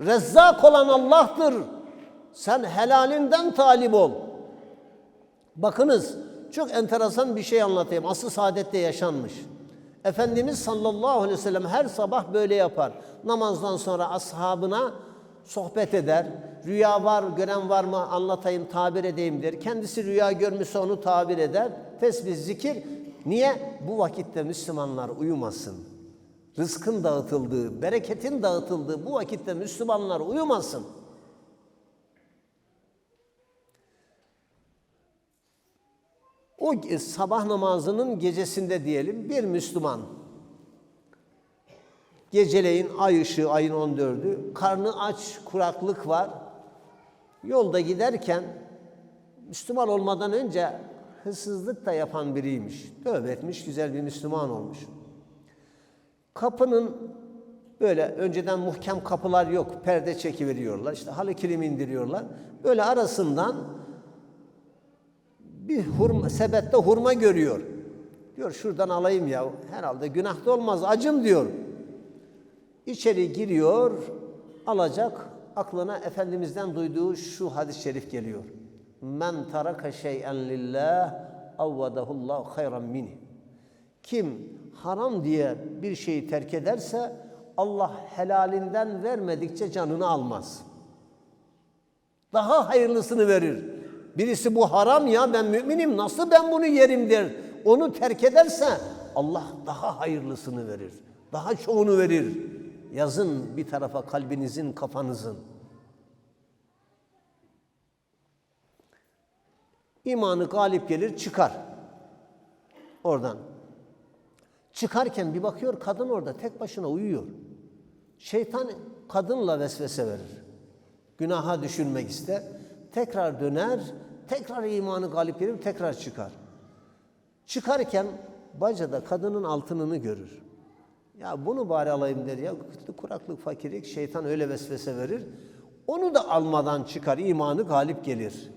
Rezzak olan Allah'tır. Sen helalinden talip ol. Bakınız çok enteresan bir şey anlatayım. Asıl saadette yaşanmış. Efendimiz sallallahu aleyhi ve sellem her sabah böyle yapar. Namazdan sonra ashabına sohbet eder. Rüya var, gören var mı anlatayım, tabir edeyim der. Kendisi rüya görmüşse onu tabir eder. Tesbih, zikir. Niye? Bu vakitte Müslümanlar uyumasın. Rızkın dağıtıldığı, bereketin dağıtıldığı bu vakitte Müslümanlar uyumasın. O sabah namazının gecesinde diyelim bir Müslüman geceleyin ay ışığı ayın 14'ü karnı aç kuraklık var yolda giderken Müslüman olmadan önce hırsızlık da yapan biriymiş. Tövbe etmiş güzel bir Müslüman olmuş. Kapının böyle önceden muhkem kapılar yok. Perde çekiveriyorlar. işte halı kilim indiriyorlar. Böyle arasından bir hurma, sepette hurma görüyor. Diyor şuradan alayım ya. Herhalde günah da olmaz. Acım diyor. İçeri giriyor. Alacak. Aklına Efendimiz'den duyduğu şu hadis-i şerif geliyor. Men taraka şey'en lillah avvadahullahu hayran mini. Kim haram diye bir şeyi terk ederse Allah helalinden vermedikçe canını almaz. Daha hayırlısını verir. Birisi bu haram ya ben müminim nasıl ben bunu yerim der. Onu terk ederse Allah daha hayırlısını verir. Daha çoğunu verir. Yazın bir tarafa kalbinizin, kafanızın. İmanı galip gelir çıkar. Oradan. Çıkarken bir bakıyor kadın orada tek başına uyuyor. Şeytan kadınla vesvese verir. Günaha düşürmek ister. Tekrar döner, tekrar imanı galip gelir, tekrar çıkar. Çıkarken bacada kadının altınını görür. Ya bunu bari alayım der ya. Kuraklık, fakirlik şeytan öyle vesvese verir. Onu da almadan çıkar, imanı galip gelir.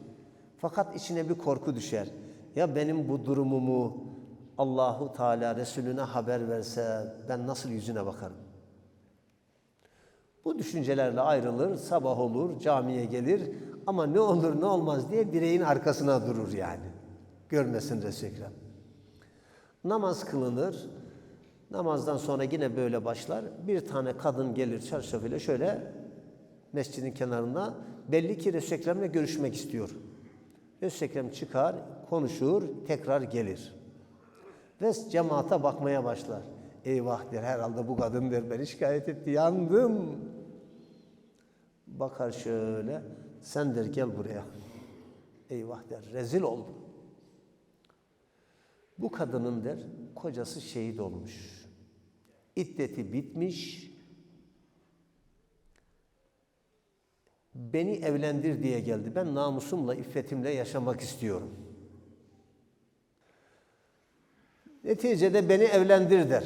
Fakat içine bir korku düşer. Ya benim bu durumumu Allahu Teala Resulüne haber verse ben nasıl yüzüne bakarım? Bu düşüncelerle ayrılır, sabah olur, camiye gelir ama ne olur ne olmaz diye direğin arkasına durur yani. Görmesin Resul-i Ekrem. Namaz kılınır. Namazdan sonra yine böyle başlar. Bir tane kadın gelir çarşafıyla şöyle mescidin kenarında belli ki Resul-i Ekrem'le görüşmek istiyor. Resul-i Ekrem çıkar, konuşur, tekrar gelir. Ve cemaate bakmaya başlar. Eyvah der herhalde bu kadın der beni şikayet etti yandım. Bakar şöyle sen der gel buraya. Eyvah der rezil oldum. Bu kadının der kocası şehit olmuş. İddeti bitmiş. Beni evlendir diye geldi. Ben namusumla, iffetimle yaşamak istiyorum. Neticede beni evlendir der.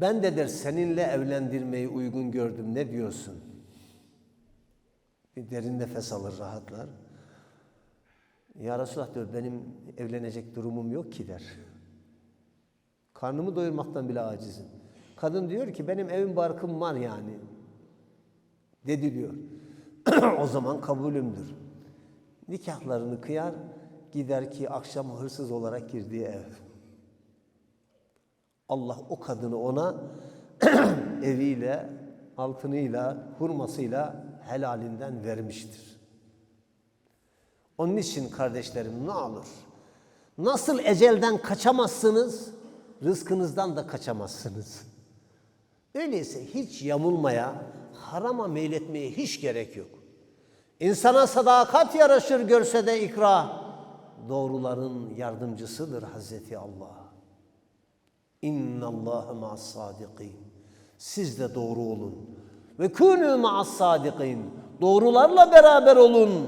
Ben de der seninle evlendirmeyi uygun gördüm. Ne diyorsun? Bir derin nefes alır, rahatlar. Ya Resulallah diyor benim evlenecek durumum yok ki der. Karnımı doyurmaktan bile acizim. Kadın diyor ki benim evim barkım var yani. Dedi diyor. o zaman kabulümdür. Nikahlarını kıyar, gider ki akşam hırsız olarak girdiği ev. Allah o kadını ona eviyle, altınıyla, hurmasıyla helalinden vermiştir. Onun için kardeşlerim ne olur? Nasıl ecelden kaçamazsınız, rızkınızdan da kaçamazsınız. Öyleyse hiç yamulmaya, harama meyletmeye hiç gerek yok. İnsana sadakat yaraşır görse de ikra. Doğruların yardımcısıdır Hazreti Allah. İnna Allah ma'as sadikin. Siz de doğru olun. Ve kûnû ma'as sadikin. Doğrularla beraber olun.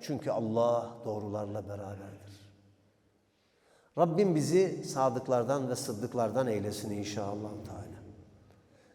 Çünkü Allah doğrularla beraberdir. Rabbim bizi sadıklardan ve sıddıklardan eylesin inşallah Teala.